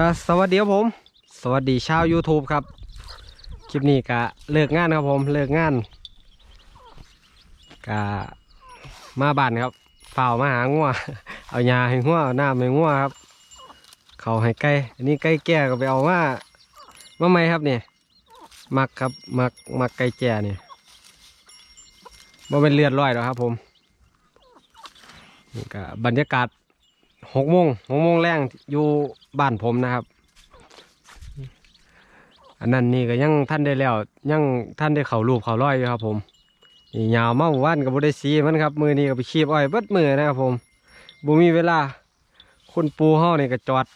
ก็สวัสดีครับผม สวัสดีชาว YouTube ครับ คลิปนี้ก็เลิกงานครับผม เลิกงานก็มาบ้านครับเฝ้ามาหางัวเอายาให้งัวเอาน้ำให้งัวครับ เขาให้ไก่อันนี้ไก่แก่ก็ไปเอามามาไหมครับเนี่ยมักครับมักมักไก่แก่เนี่ยบ่เป็นเลือดร้อยหรอกครับผมนี่ก็บรรยากาศ หกโมงหกโมงแรงอยู่บ้านผมนะครับ อันนั้นนี่ก็ยังท่านได้แล้ว ยังท่านได้เข่ารูปเข่าร้อยอยู่ครับ ผมนี่ยาวมาหมู่านกับบุได้ซีมันครับ มือนี้ก็ไปคีบอ้อยเบิดมือนะครับ ผมบุมีเวลาคุณปูเฮานี่ก็จอด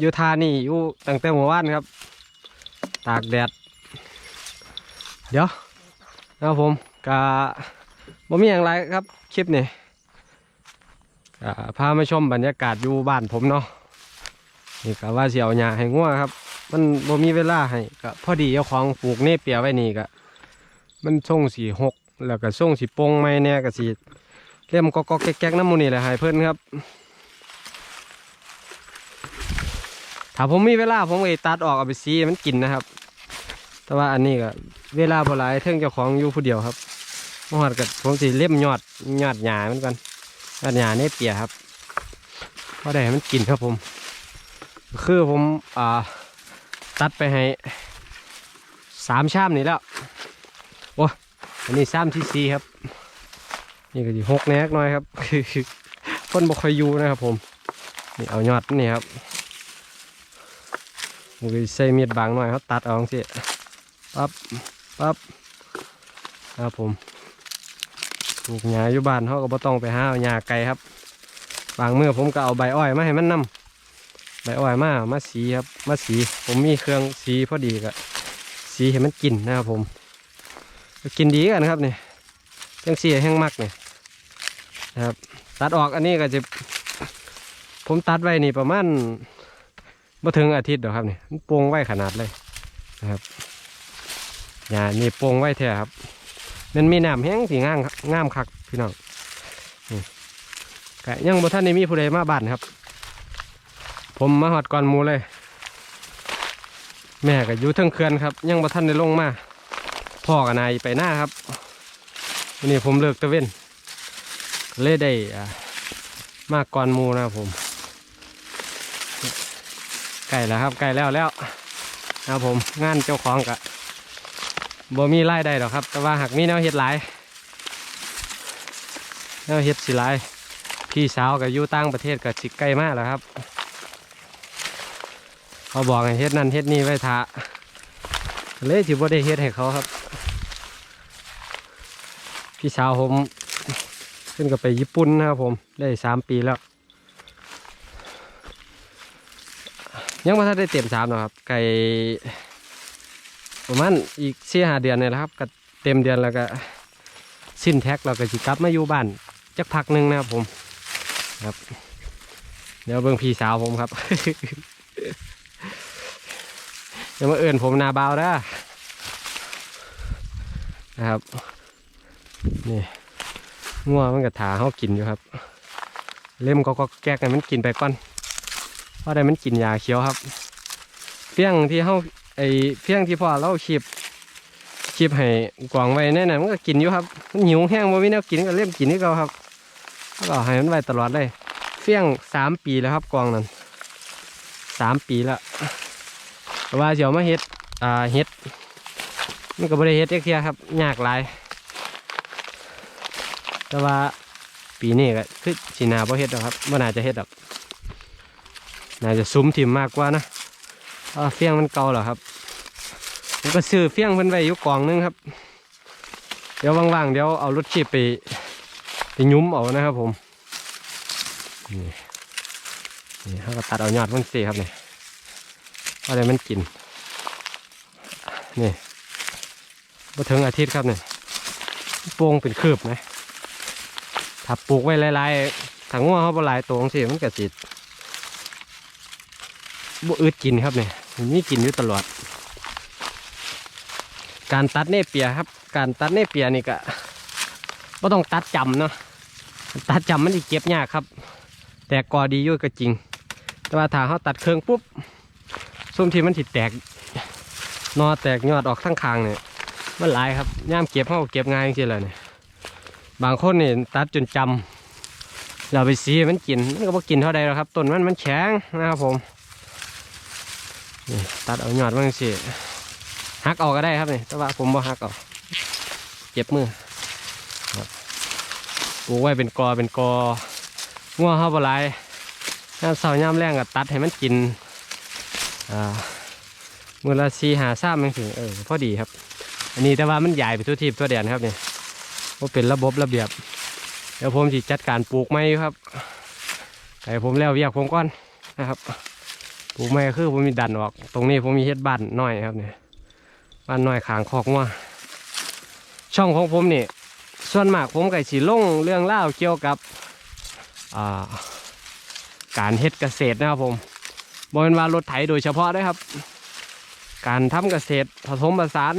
อยู่ท่านี่อยู่ตั้งแต่หมู่บ้านครับ ตากแดด เดี๋ยวนะครับผมก็บ่มีอย่างไรครับคลิปนี้ พามาชมบรรยากาศอยู่บ้านผมเนาะนี่ก็ว่าเสียวหญ้าให้งัวครับ มันบ่มีเวลาให้ก็พอดีเจ้าของปลูกเนเปียไว้นี่ก็มันส่งสีหกแล้วก็ส่งสีปงไม่เนี่ยก็สีเล่มก็ก็แก๊กๆน้ำมูนี่แหละให้เพิ่อนครับถ้าผมมีเวลาผมก็ตัดออกเอาไปซีมันกินนะครับ แต่ว่าอันนี้ก็เวลาบ่หลายเทิงเจ้าของอยู่ผู้เดียวครับมหอดกับผมสิเล่มยอดยอดหญ้ามันกัน อันยาเนี่ยเปียครับเพราะได้ให้มันกินครับผม คือผมอ่าตัดไปให้สามชามนี่แล้วโอ้อันนี้ชามที่สี่ครับ นี่ก็ดีหกแนกหน้อยครับคือคนบกคอยอยู่นะครับผม นี่เอายอดนี่ครับมันก็ใส่มีดบางหน่อยครับตัดเออกสิปั๊บปั๊บครับผม ปลูกหญ้าอยู่บ้านเขาก็บ่ต้องไปหาหญ้าไก่ครับ บางเมื่อผมก็เอาใบอ้อยมาให้มันนำใบอ้อยมามาสีครับมาสี ผมมีเครื่องสีพอดีก็สีให้มันกินนะครับผมกินดีกันครับเนี่ยจังสีแห้งมักเนี่ยนะครับ ตัดออกอันนี้ก็จะผมตัดไว้นี่ประมาณบ่ถึงอาทิตย์หรอกครับเนี่มันโปร่งไว้ขนาดเลยนะครับหญ้านี่โปร่งไว้แท้ครับ มันมีน้ำแห้งสีงาม งามคักพี่น้องกะยังบ่ท่านได้มีผู้ใดมาบ้านครับ ผมมาหอดก่อนมูเลย แม่ก็อยู่เทิงเขื่อนครับ ยังบ่ท่านได้ลงมาพ่อกับนายไปหน้าครับวันนี้ผมเลิกตะเวนเลยได้มากก่อนมูนะครับผมใกล้แล้วครับใกล้แล้วแล้วนะครับผมงานเจ้าของกะบ่มีรายได้หรอกครับ แต่ว่าหากมีแนวเฮ็ดหลาย แนวเฮ็ดสิลาย พี่สาวก็อยู่ต่างประเทศก็สิใกล้มากแล้วครับเขาบอกให้เฮ็ดนั่นเฮ็ดนี่ไว้ทาเลยสิบ่ได้เฮ็ดให้เขาครับ พี่สาวผมขึ้นก็ไปญี่ปุ่นนะครับผมได้สามปีแล้ว ยังไม่ทันได้เต็มสามหรอกครับ ไก่ประมาณอีกสี่หาเดือนเนี่ยแหละครับก็เต็มเดือนแล้วก็สิ้นแท็กเราก็สิกลับมาอยู่บ้าน จักพักหนึ่งนะครับผมครับ เดี๋ยวเบิ่งพี่สาวผมครับอย่ามาเอื่นผมนาเบาวนะนะครับนี่งัวมันก็ถาเขากินอยู่ครับ เล่มก็ก็แก๊กให้มันกินไปก่อนเพราะได้มันกินยาเขียวครับเปี้ยงที่เขาไอเพียงที่พ่อเราขีบขีบให้กวางไว้แน่นอนมันก็กินอยู่ครับมันหิวแห้งบ่มีแนวกินก็เริ่มกินนี่ก็ครับ แล้วก็ให้มันไว้ตลอดเลย เฟี้ยงสามปีแล้วครับกวางนั้นสามปีแล้วว่าเดี๋ยวมาเฮ็ดอ่าเฮ็ดมันก็บ่ได้เฮ็ดเทียครับยากหลาย แต่ว่าปีนี้ก็คือสีนาบ่เฮ็ดหรอกครับบ่น่าจะเฮ็ดหรอกน่าจะซุ้มถิ่มมากกว่านะเฟี้ยงมันเก่าเหรอครับผมก็ซื้อเฟี้ยงเพิ่นไว้อยู่กองนึงครับ เดี๋ยวว่างๆเดี๋ยวเอารถชีพไป ไปยุ้มเอานะครับผม นี่นี่เขาก็ตัดเอายอดมันเสียครับเนี่ว่าอะไรมันกิน นี่มาถึงอาทิตย์ครับเนี่ยโป่งเป็นคืบไหมถ้าปลูกไว้หลายๆถังว่าเขาบ่หลายตัวงสิมันก็สิบอึดกินครับเนี่ยมีกินอยู่ตลอด การตัดเน่เปียครับ การตัดเน่เปียนี่ก็บ่ต้องตัดจำเนาะ ตัดจำมันอีกเก็บยากครับ แต่กอดีอยู่ก็จริง แต่ว่าถ้าเขาตัดเครื่องปุ๊บส้มที่มันถิดแตกนอแตกยอดออกทั้งคางเนี่ยมันหลายครับย่ามเก็บเขาเก็บง่ายจริงๆเลยเนี่ยบางคนนี่ตัดจนจำเราไปซีมันกินมันก็บ่กินเท่าใดหรอกครับต้นมันมันแข็งนะครับผมนี่ตัดเอายอดมันสิหักออกก็ได้ครับเนี่ยแต่ว่าผมบ่หักออกเจ็บมือ ปลูกไว้เป็นกอเป็นกองัวเข้าบ่หลายย่ามเสาย่ามแรงก็ตัดให้มันกินอ่ามือละสีหาซ้ำมันถึงเออพอดีครับ อันนี้แต่ว่ามันใหญ่ไปทั่วทิพย์ทั่วแดนครับเนี่ยว่าเป็นระบบระเบียบ เดี๋ยวผมจะจัดการปลูกไม้ครับแต่ผมแล้วเวียกผมก่อนนะครับ ปลูกไม้คือผมมีดันออก ตรงนี้ผมมีเฮ็ดบ้านน้อยครับเนี่ยบ้านน้อยขางคอกว่าช่องของผมนี่ ส่วนมากผมก่สีลงเรื่องเล่าเกี่ยวกับาการเฮ็ดเกษตรนะครับผมบริเวณว่ารถไถโดยเฉพาะด้วยครับ การทำเกษตรผสมผสาน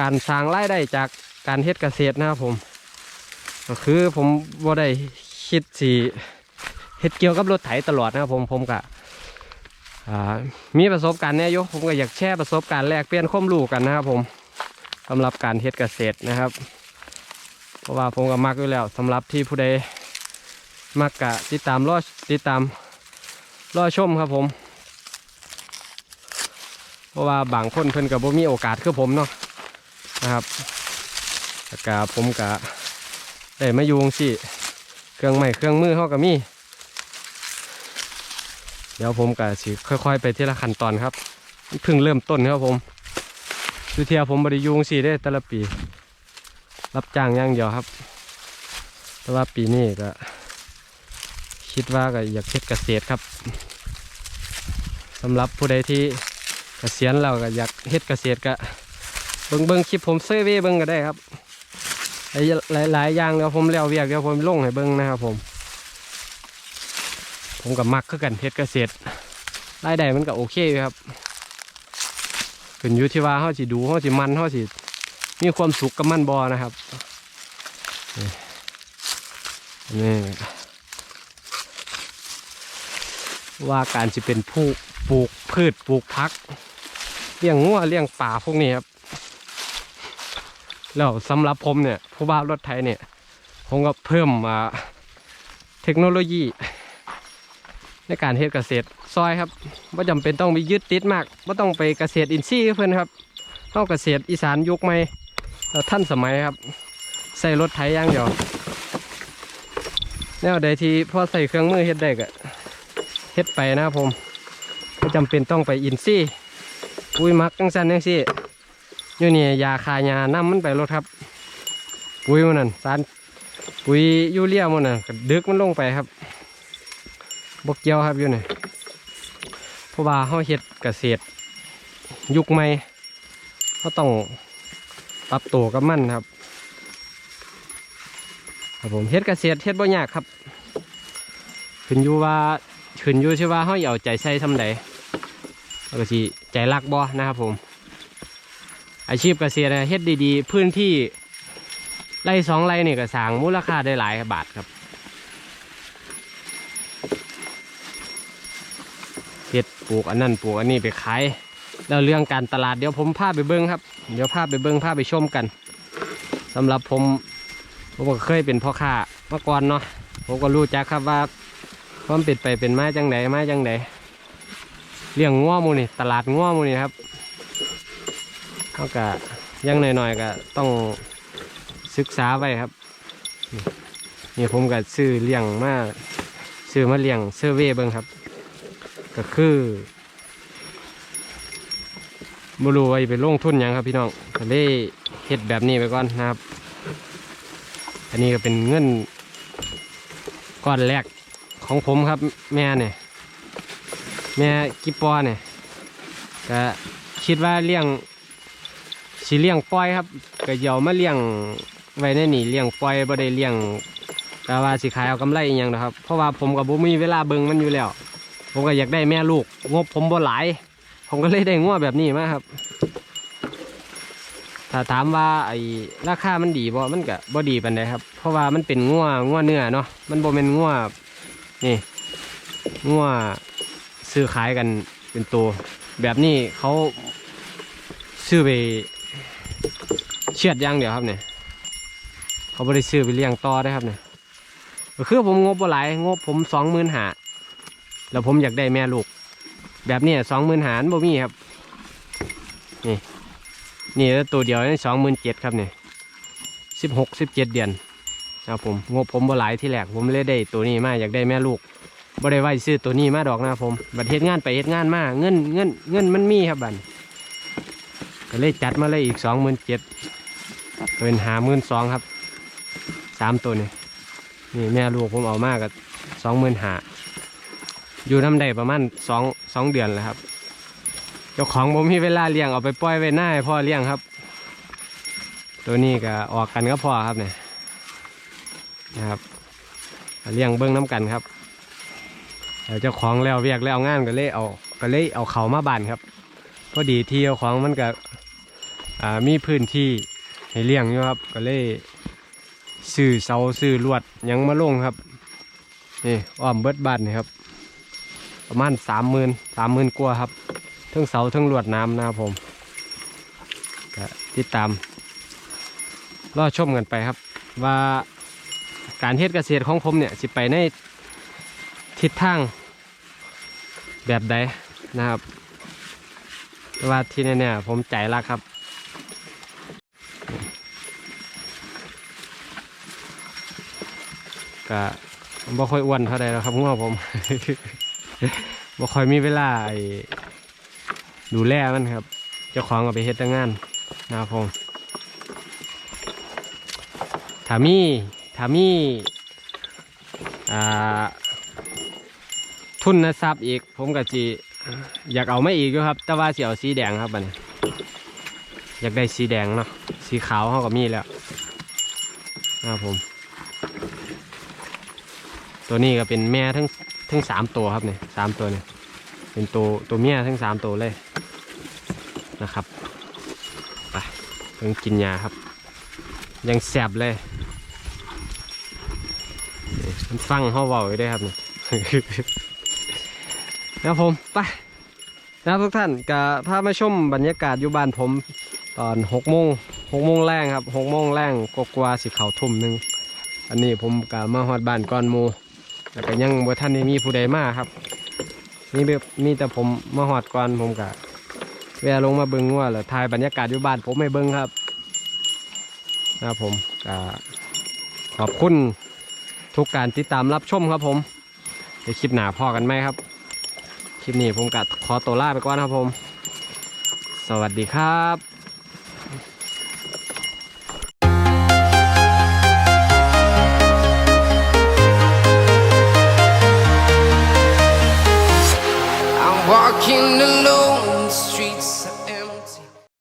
การสร้างรายได้จากการเฮ็ดเกษตรนะครับผม ก็คือผมว่าได้คิดสีเฮ็ดเกี่ยวกับรถไถตลอดนะครับผมผมกะมีประสบการณ์เนี่ยโยผมก็อยากแชร์ประสบการณ์แลกเปลี่ยนความรู้กันนะครับผมสำหรับการเฮ็ดเกษตรนะครับ เพราะว่าผมก็มักอยู่แล้วสำหรับที่ผู้ใดมักกะติดตามรอติดตามรอชมครับผม เพราะว่าบางคนเพิ่นกับบ่มีโอกาสคือผมเนาะนะครับแล้วกะผมกะได้มายู่สิเครื่องใหม่เครื่องมือเขาก็มี เดี๋ยวผมก็สิค่อยๆ ไปทีละขั้นตอนครับเพิ่งเริ่มต้นครับผมคือเทียผมบริยุงสิได้แต่ละปี รับจ้างย่างเดียวครับ แต่ว่าปีนี้ก็ คิดว่าก็อยากเฮ็ดเกษตรครับสำหรับผู้ใดที่เกษียณแล้วก็อยากเฮ็ดเกษตรก็เบิ่งเบิ่งคลิปผมเซเว่เบิ่งก็ได้ครับหลายหลายๆอย่างเดี๋ยวผมเลี้ยวเวียกเดี๋ยวผมลงให้เบิ้งนะครับผม ผมกับมักคือกันเฮ็ดเกษตรรายได้มันก็โอเคอยู่ครับขึ้นอยู่ที่ว่าเขาสิดูเขาสิมันเขาสิ มีความสุขกับมันบอนะครับนี่ว่าการสิเป็นผู้ปลูกพืชปลูกพักเลี้ยงงัวเลี้ยงป่าพวกนี้ครับ แล้วสำหรับผมเนี่ย ผู้ว่ารถไทยเนี่ย ผมก็เพิ่มมาเทคโนโลยี ในการเฮ็ดเกษตรซอยครับว่าจำเป็นต้องไปยึดติดมากว่าต้องไปเกษตรอินทรีย์เพื่อนครับต้องเกษตรอีสานยุคใหม่ ท่านสมัยครับ ใส่รถไถย่างเดียวแนวใดที่พอใส่เครื่องมือเฮ็ดได้ก็เฮ็ดไปนะครับผมไม่จำเป็นต้องไปอินทรีย์อุ้ยมักจังสันจังซี่อยู่นี่ยาคายาน้ำมันไปรถครับ ปุ๋ยมันนั่นสารปุ๋ยยูเรียมันนั่นก็ดึกมันลงไปครับบกเกี่ยวครับอยู่นี่เพราะว่าเขาเฮ็ดเกษตร ยุคใหม่เขาต้อง ปรับตัวกับมันครับ ครับผมเฮ็ดเกษตรเฮ็ดบ่ยากครับ ขึ้นอยู่ว่าขึ้นอยู่ใช่ว่าเขาเอาใจใส่ทำไดแล้วก็สิใจรักบ่นะครับผม อาชีพเกษตรเฮ็ดดีๆ พื้นที่ไร่สองไร่นี่ก็สร้างมูลค่าได้หลายบาทครับเฮ็ดปลูกอันนั้นปลูกอันนี้ไปขาย แล้วเรื่องการตลาดเดี๋ยวผมพาไปเบิ้งครับ เดี๋ยวพาไปเบิ้งพาไปชมกันสำหรับผมผมก็เคยเป็นพ่อค้ามาก่อนเนาะผมก็รู้จักครับว่าความเป็นไปเป็นไมาจังไหนมาจังไหนเลี้ยงง้อมูนี่ตลาดง้อมูนี่ครับเขาก็ยังหน่อยๆก็ต้องศึกษาไว้ครับนี่นี่ผมก็ซื้อเลี้ยงมาซื้อมาเลี้ยงเซอร์เว่เบิ้งครับ ก็คือ บรู้ว่าจะไปลงทุนยังครับพี่น้องก็เลยเฮ็ดแบบนี้ไปก่อนนะครับ อันนี้ก็เป็นเงินก้อนแรกของผมครับ แม่เนี่ยแม่กิปปอเนี่ยก็คิดว่าเลี้ยงสิเลี้ยงปล่อยครับ ก็เดี๋ยวมาเลี้ยงไว้ในนี่เลี้ยงปล่อยบ่ได้เลี้ยงแต่ว่าสิขายเอากำไรอีกอย่างนะครับ เพราะว่าผมกับบ่มีเวลาเบิ่งมันอยู่แล้ว ผมก็อยากได้แม่ลูก งบผมบ่หลาย ผมก็เลยได้งัวแบบนี้มาครับ ถ้าถามว่าไอ้ราคามันดีบ่มันก็บ่ดีปานใดครับ เพราะว่ามันเป็นงัวงัวเนื้อเนาะ มันบ่เป็นงัวนี่งัวซื้อขายกันเป็นตัว แบบนี้เขาซื้อไปเชือดย่างเดียวครับเนี่ย เขาไม่ได้ซื้อไปเลี้ยงต่อได้ครับเนี่ยคือผมงบบ่หลายงบผมสองหมื่นหาแล้วผมอยากได้แม่ลูก แบบนี้สองหมื่นหารบ่มีครับ นี่นี่แล้วตัวเดียวนี่สองหมื่นเจ็ดครับเนี่ยสิบหกสิบเจ็ดเดือนครับผมงบผมบ่หลายที่แรกผมเลยได้ตัวนี้มาอยากได้แม่ลูกบ่ได้ไว้ซื้อตัวนี้มาดอกนะครับผมบัดเฮ็ดงานไปเฮ็ดงานมาเงินเงินเงินมันมีครับบัดก็เลยจัดมาเลยอีกสองหมื่นเจ็ดเป็นหาหมื่นสองครับสามตัวนี่นี่แม่ลูกผมเอามากกับสองหมื่นหา อยู่น้ำได้ประมาณสองสองเดือนแล้วครับ เจ้าของผมมีเวลาเลี้ยงเอาไปปล่อยไว้หน้าพ่อเลี้ยงครับ ตัวนี้ก็ออกกันก็พ่อครับเนี่ยนะครับเลี้ยงเบิ้องน้ำกันครับแล้วเจ้าของแล้วเวียกแล้วงานก็เลยเอาก็เลยเอาเขามาบานครับพอดีที่เจ้าของมันก็มีพื้นที่ให้เลี้ยงอยู่ครับ ก็เลยซื้อเสาซื้อลวดยังมาลงครับนี่อ้อมเบิดบานนี่ครับ ประมาณสามหมื่นสามหมื่นกว่าครับทั้งเสาทั้งลวดน้ำนะครับผมติดตามรอชมกันไปครับ ว่าการเฮ็ดเกษตรของผมเนี่ยสิไปในทิศทางแบบใดนะครับว่าที่แน่ๆผมใจรักครับก็บ่ค่อยอ้วนเท่าใดแล้วครับงัวผม บ่ค่อยมีเวลาไอ้ดูแลมันครับ เจ้าของเอาไปเฮ็ดแต่งานนะครับผมถามีถามีอ่าทุนทรัพย์อีก ผมก็จีอยากเอาไม่อีกครับ แต่ว่าเสิเอาสีแดงครับบันี้อยากได้สีแดงเนาะสีขาวเขาก็มีแล้วนะครับผม ตัวนี้ก็เป็นแม่ทั้ง ทั้งสามตัวครับเนี่ยสามตัวเนี่ยเป็นตัวตัวเมียทั้งสามตัวเลยนะครับไปเพิ่งกินยาครับ ยังแสบเลยมันฟังเขาเบาอยู่ด้ครับเนี่ยนะครับผมไปนะครับทุกท่านก็พามาชมบรรยากาศอยู่บ้านผมตอนหกโมงหกโมงแรงครับหกโมงแรงกกว่าสิเขาทุ่มหนึ่งอันนี้ผมก็มาฮอดบ้านก่อนมู แต่ก็ยังบ่ท่านได้มีผู้ใดมาครับมีแบบมีแต่ผมมาหอดก่อนผมกะแวะลงมาเบิ้งว่าแล้วถ่ายบรรยากาศอยู่บ้านผมไม่เบิ้งครับนะครับผมกะขอบคุณทุกการติดตามรับชมครับผมเดี๋ยวคลิปหนาพอกันไหมครับ คลิปนี้ผมกะขอตัวลาไปก่อนครับผม สวัสดีครับ